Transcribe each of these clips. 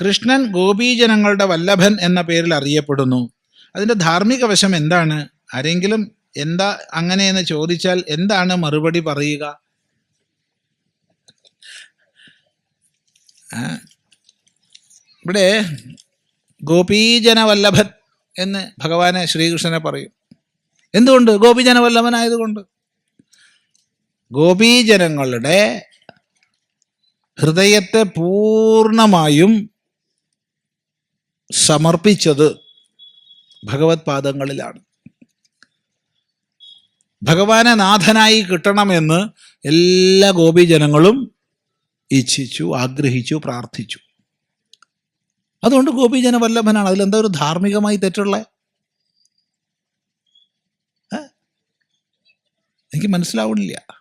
കൃഷ്ണൻ ഗോപീജനങ്ങളുടെ വല്ലഭൻ എന്ന പേരിൽ അറിയപ്പെടുന്നു. അതിന്റെ ധാർമ്മിക വശം എന്താണ്? ആരെങ്കിലും എന്താ അങ്ങനെയെന്ന് ചോദിച്ചാൽ എന്താണ് മറുപടി പറയുക? ഇവിടെ ഗോപീജന വല്ലഭൻ എന്ന് ഭഗവാനെ ശ്രീകൃഷ്ണനെ പറയും. എന്തുകൊണ്ട്? ഗോപീജന വല്ലഭനായതുകൊണ്ട് ഗോപീജനങ്ങളുടെ ഹൃദയത്തെ പൂർണമായും സമർപ്പിച്ചത് ഭഗവത് പാദങ്ങളിലാണ്. ഭഗവാനെ നാഥനായി കിട്ടണമെന്ന് എല്ലാ ഗോപീജനങ്ങളും ഇച്ഛിച്ചു ആഗ്രഹിച്ചു പ്രാർത്ഥിച്ചു. അതുകൊണ്ട് ഗോപീജന വല്ലഭനാണ്. അതിലെന്താ ഒരു ധാർമ്മികമായി തെറ്റുള്ള? എനിക്ക് മനസ്സിലാവണില്ല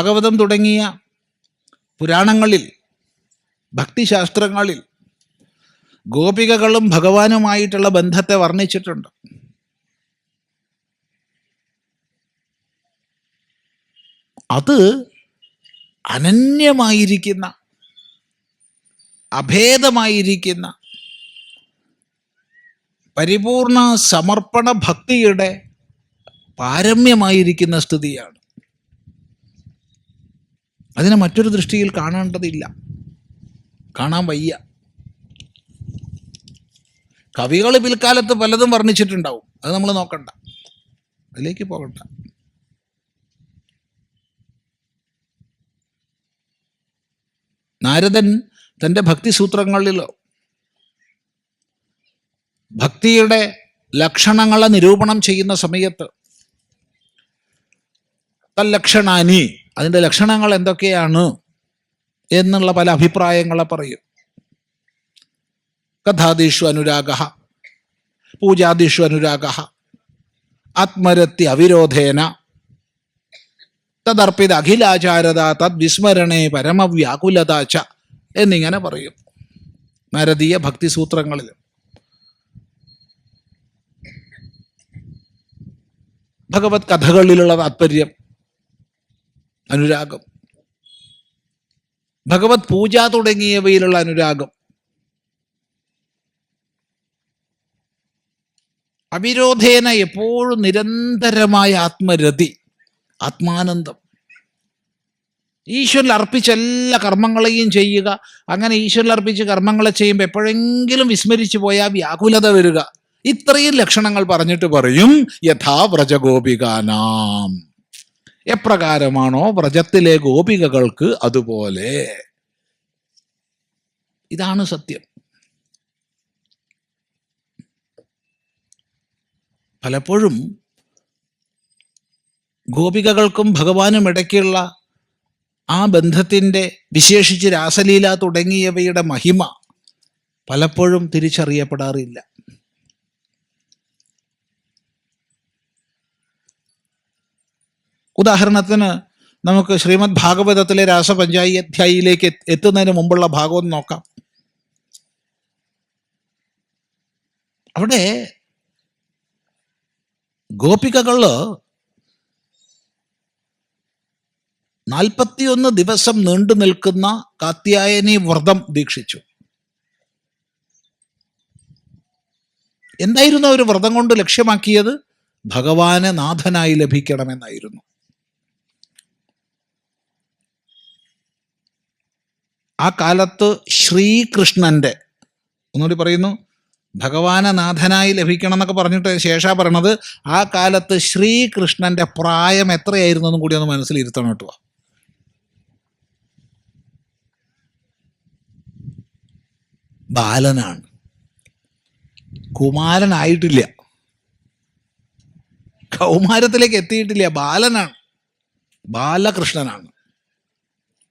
ഭാഗവതം തുടങ്ങിയ പുരാണങ്ങളിൽ ഭക്തിശാസ്ത്രങ്ങളിൽ ഗോപികകളും ഭഗവാനുമായിട്ടുള്ള ബന്ധത്തെ വർണിച്ചിട്ടുണ്ട്. അത് അനന്യമായിരിക്കുന്ന അഭേദമായിരിക്കുന്ന പരിപൂർണ സമർപ്പണ ഭക്തിയുടെ പാരമ്യമായിരിക്കുന്ന സ്ഥിതിയാണ്. അതിനെ മറ്റൊരു ദൃഷ്ടിയിൽ കാണേണ്ടതില്ല. കാണാൻ വയ്യ. കവികൾ പിൽക്കാലത്ത് പലതും വർണിച്ചിട്ടുണ്ടാവും. അത് നമ്മൾ നോക്കണ്ട. അതിലേക്ക് പോകണ്ട. നാരദൻ തന്റെ ഭക്തിസൂത്രങ്ങളിലോ ഭക്തിയുടെ ലക്ഷണങ്ങളെ നിരൂപണം ചെയ്യുന്ന സമയത്ത് തല്ലക്ഷണാനി അതിന്റെ ലക്ഷണങ്ങൾ എന്തൊക്കെയാണ് എന്നുള്ള പല അഭിപ്രായങ്ങളെ പറയും. കഥാദിഷു അനുരാഗ പൂജാദിഷു അനുരാഗ ആത്മരത്തി അവിരോധേന തദർപ്പിത അഖിലാചാരത തദ്വിസ്മരണേ പരമവ്യാകുലത ച എന്നിങ്ങനെ പറയും. നരതീയ ഭക്തിസൂത്രങ്ങളിൽ ഭഗവത് കഥകളിലുള്ള താത്പര്യം അനുരാഗം. ഭഗവത് പൂജ തുടങ്ങിയവയിലുള്ള അനുരാഗം. അവിരോധേന എപ്പോഴും നിരന്തരമായ ആത്മരതി ആത്മാനന്ദം. ഈശ്വരൻ അർപ്പിച്ച എല്ലാ കർമ്മങ്ങളെയും ചെയ്യുക. അങ്ങനെ ഈശ്വരൻ അർപ്പിച്ച് കർമ്മങ്ങളെ ചെയ്യുമ്പോൾ എപ്പോഴെങ്കിലും വിസ്മരിച്ചു പോയാൽ വ്യാകുലത വരിക. ഇത്രയും ലക്ഷണങ്ങൾ പറഞ്ഞിട്ട് പറയും യഥാ വ്രജഗോപികാനാം. എപ്രകാരമാണോ വ്രജത്തിലെ ഗോപികകൾക്ക് അതുപോലെ? ഇതാണ് സത്യം. പലപ്പോഴും ഗോപികകൾക്കും ഭഗവാനും ഇടയ്ക്കുള്ള ആ ബന്ധത്തിന്റെ വിശേഷിച്ച് രാസലീല തുടങ്ങിയവയുടെ മഹിമ പലപ്പോഴും തിരിച്ചറിയപ്പെടാറില്ല. ഉദാഹരണത്തിന് നമുക്ക് ശ്രീമദ് ഭാഗവതത്തിലെ രാസപഞ്ചായി അധ്യായിയിലേക്ക് എത്തുന്നതിന് മുമ്പുള്ള ഭാഗം നോക്കാം. അവിടെ ഗോപികകൾ നാൽപ്പത്തിയൊന്ന് ദിവസം നീണ്ടു നിൽക്കുന്ന കാത്യായനി വ്രതം ദീക്ഷിച്ചു. എന്തായിരുന്നു അവർ വ്രതം കൊണ്ട് ലക്ഷ്യമാക്കിയത്? ഭഗവാനെ നാഥനായി ലഭിക്കണമെന്നായിരുന്നു. ആ കാലത്ത് ശ്രീകൃഷ്ണന്റെ ഒന്നുകൂടി പറയുന്നു ഭഗവാനനാഥനായി ലഭിക്കണം എന്നൊക്കെ പറഞ്ഞിട്ട് ശേഷാ പറയണത് ആ കാലത്ത് ശ്രീകൃഷ്ണന്റെ പ്രായം എത്രയായിരുന്നു എന്നും കൂടി ഒന്ന് മനസ്സിലിരുത്തണം കേട്ടോ. ബാലനാണ്. കുമാരനായിട്ടില്ല. കൗമാരത്തിലേക്ക് എത്തിയിട്ടില്ല. ബാലനാണ്. ബാലകൃഷ്ണനാണ്.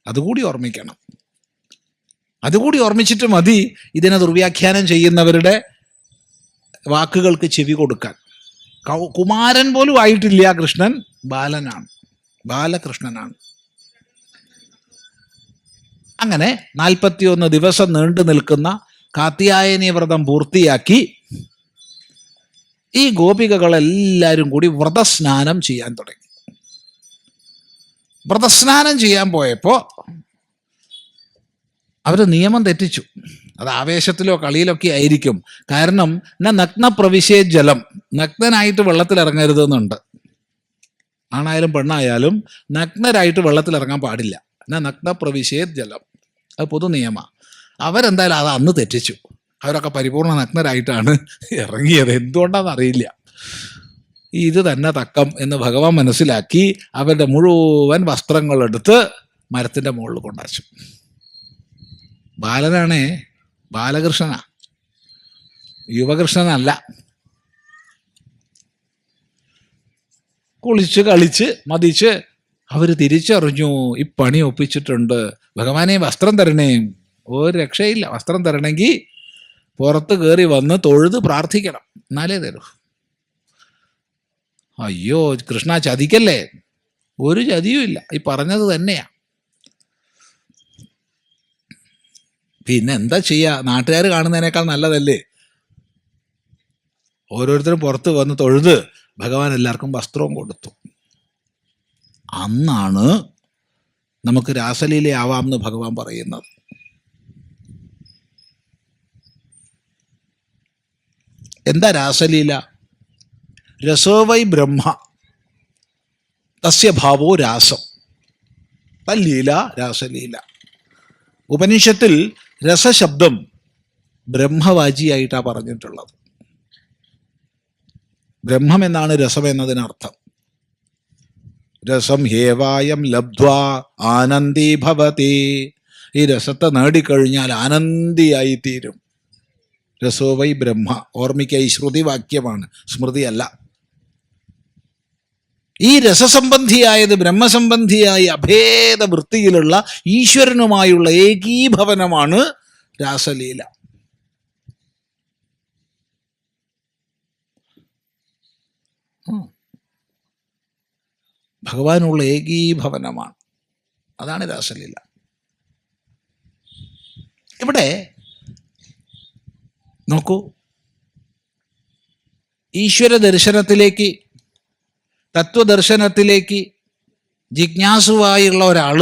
അതുകൂടി ഓർമ്മിക്കണം. അതുകൂടി ഓർമ്മിച്ചിട്ട് മതി ഇതിനെ ദുർവ്യാഖ്യാനം ചെയ്യുന്നവരുടെ വാക്കുകൾക്ക് ചെവി കൊടുക്കാൻ. കുമാരൻ പോലും ആയിട്ടില്ല കൃഷ്ണൻ ബാലനാണ് ബാലകൃഷ്ണനാണ്. അങ്ങനെ നാൽപ്പത്തിയൊന്ന് ദിവസം നീണ്ടു നിൽക്കുന്ന കാത്യായനി വ്രതം പൂർത്തിയാക്കി ഈ ഗോപികകളെല്ലാവരും കൂടി വ്രതസ്നാനം ചെയ്യാൻ തുടങ്ങി. വ്രതസ്നാനം ചെയ്യാൻ പോയപ്പോൾ അവർ നിയമം തെറ്റിച്ചു. അത് ആവേശത്തിലോ കളിയിലൊക്കെ ആയിരിക്കും. കാരണം എന്നാ നഗ്ന പ്രവിശേ ജലം. നഗ്നനായിട്ട് വെള്ളത്തിൽ ഇറങ്ങരുത് എന്നുണ്ട് ആണായാലും പെണ്ണായാലും നഗ്നരായിട്ട് വെള്ളത്തിൽ ഇറങ്ങാൻ പാടില്ല. എന്നാ നഗ്ന പ്രവിശേ ജലം. അത് പൊതു നിയമ. അവരെന്തായാലും അത് അന്ന് തെറ്റിച്ചു. അവരൊക്കെ പരിപൂർണ നഗ്നരായിട്ടാണ് ഇറങ്ങിയത്. എന്തുകൊണ്ടാണെന്ന് അറിയില്ല. ഇത് തന്നെ തക്കം എന്ന് ഭഗവാൻ മനസ്സിലാക്കി അവരുടെ മുഴുവൻ വസ്ത്രങ്ങളെടുത്ത് മരത്തിന്റെ മുകളിൽ കൊണ്ടുവച്ചു. ബാലനാണേ ബാലകൃഷ്ണനാ. യുവകൃഷ്ണനല്ല. കുളിച്ച് കളിച്ച് മതിച്ച് അവർ തിരിച്ചറിഞ്ഞു ഈ പണി ഒപ്പിച്ചിട്ടുണ്ട്. ഭഗവാനെ വസ്ത്രം തരണേ. ഒരു രക്ഷയില്ല. വസ്ത്രം തരണമെങ്കിൽ പുറത്ത് കയറി വന്ന് തൊഴുത് പ്രാർത്ഥിക്കണം. എന്നാലേ തരൂ. അയ്യോ കൃഷ്ണ ചതിക്കല്ലേ? ഒരു ചതിയും ഇല്ല ഈ പറഞ്ഞത് തന്നെയാ. പിന്നെ എന്താ ചെയ്യുക നാട്ടുകാർ കാണുന്നതിനേക്കാൾ നല്ലതല്ലേ? ഓരോരുത്തരും പുറത്ത് വന്ന് തൊഴുത് ഭഗവാൻ എല്ലാവർക്കും വസ്ത്രവും കൊടുത്തു. അന്നാണ് നമുക്ക് രാസലീലയാവാം എന്ന് ഭഗവാൻ പറയുന്നത്. എന്താ രാസലീല? രസോവൈ ബ്രഹ്മ. തസ്യ ഭാവോ രാസം. തല്ലീല രാസലീല. ഉപനിഷത്തിൽ രസശബ്ദം ബ്രഹ്മവാചിയായിട്ടാണ് പറഞ്ഞിട്ടുള്ളത്. ബ്രഹ്മം എന്നാണ് രസം എന്നതിനർത്ഥം. രസം ഹേവായം ലബ്ധ്വാ ആനന്ദി ഭവതി. ഈ രസത്തെ നേടിക്കഴിഞ്ഞാൽ ആനന്ദിയായിത്തീരും. രസോവൈ ബ്രഹ്മ. ഓർമ്മിക്കുക ഈ ശ്രുതിവാക്യമാണ് സ്മൃതിയല്ല. ഈ രസസംബന്ധിയായത് ബ്രഹ്മസംബന്ധിയായ അഭേദ വൃത്തിയിലുള്ള ഈശ്വരനുമായുള്ള ഏകീഭവനമാണ് രാസലീല. ഭഗവാനുള്ള ഏകീഭവനമാണ്. അതാണ് രാസലീല. ഇവിടെ നോക്കൂ. ഈശ്വര ദർശനത്തിലേക്ക് തത്വദർശനത്തിലേക്ക് ജിജ്ഞാസുവായുള്ള ഒരാൾ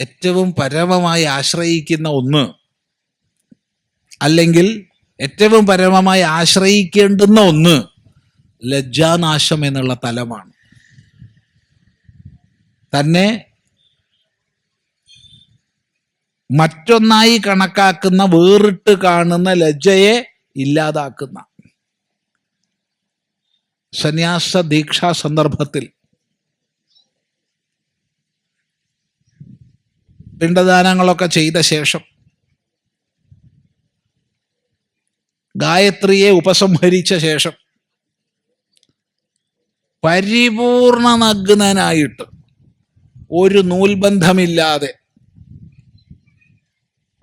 ഏറ്റവും പരമമായി ആശ്രയിക്കുന്ന ഒന്ന് അല്ലെങ്കിൽ ഏറ്റവും പരമമായി ആശ്രയിക്കേണ്ടുന്ന ഒന്ന് ലജ്ജാനാശം എന്നുള്ള തലമാണ്. തന്നെ മറ്റൊന്നായി കണക്കാക്കുന്ന വേറിട്ട് കാണുന്ന ലജ്ജയെ ഇല്ലാതാക്കുന്ന സന്യാസ ദീക്ഷാ സന്ദർഭത്തിൽ പിണ്ടദാനങ്ങളൊക്കെ ചെയ്ത ശേഷം ഗായത്രിയെ ഉപസംഹരിച്ച ശേഷം പരിപൂർണ നഗ്നനായിട്ട് ഒരു നൂൽബന്ധമില്ലാതെ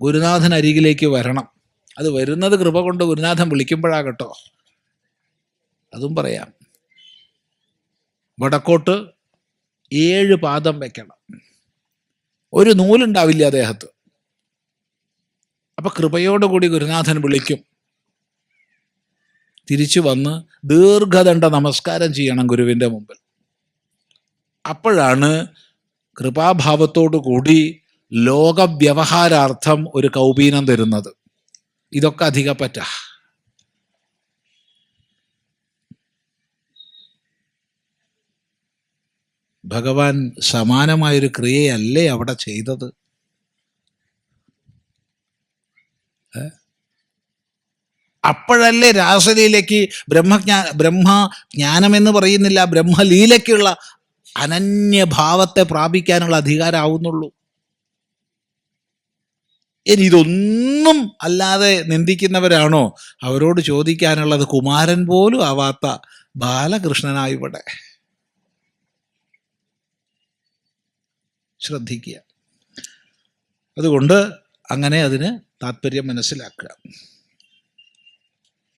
ഗുരുനാഥൻ അരികിലേക്ക് വരണം. അത് വരുന്നത് കൃപ കൊണ്ട് ഗുരുനാഥൻ വിളിക്കുമ്പോഴാകട്ടോ. അതും പറയാം. വടക്കോട്ട് ഏഴ് പാദം വെക്കണം. ഒരു നൂലുണ്ടാവില്ല അദ്ദേഹത്ത് അപ്പൊ കൃപയോടുകൂടി ഗുരുനാഥൻ വിളിക്കും. തിരിച്ചു വന്ന് ദീർഘദണ്ഡ നമസ്കാരം ചെയ്യണം ഗുരുവിന്റെ മുമ്പിൽ. അപ്പോഴാണ് കൃപാഭാവത്തോടു കൂടി ലോകവ്യവഹാരാർത്ഥം ഒരു കൗപീനം തരുന്നത്. ഇതൊക്കെ അധികപ്പറ്റ. ഭഗവാൻ സമാനമായൊരു ക്രിയയല്ലേ അവിടെ ചെയ്തത്? അപ്പോഴല്ലേ രാസലീലയ്ക്ക് ബ്രഹ്മജ്ഞാ ബ്രഹ്മ ജ്ഞാനമെന്ന് പറയുന്നില്ല ബ്രഹ്മലീലയ്ക്കുള്ള അനന്യഭാവത്തെ പ്രാപിക്കാനുള്ള അധികാരമാവുന്നുള്ളൂ ഇനി ഇതൊന്നും അല്ലാതെ നിന്ദിക്കുന്നവരാണോ? അവരോട് ചോദിക്കാനുള്ളത് കുമാരൻ പോലും ആവാത്ത ബാലകൃഷ്ണനായി ശ്രദ്ധിക്കുക. അതുകൊണ്ട് അങ്ങനെ അതിന് താല്പര്യം മനസ്സിലാക്കുക.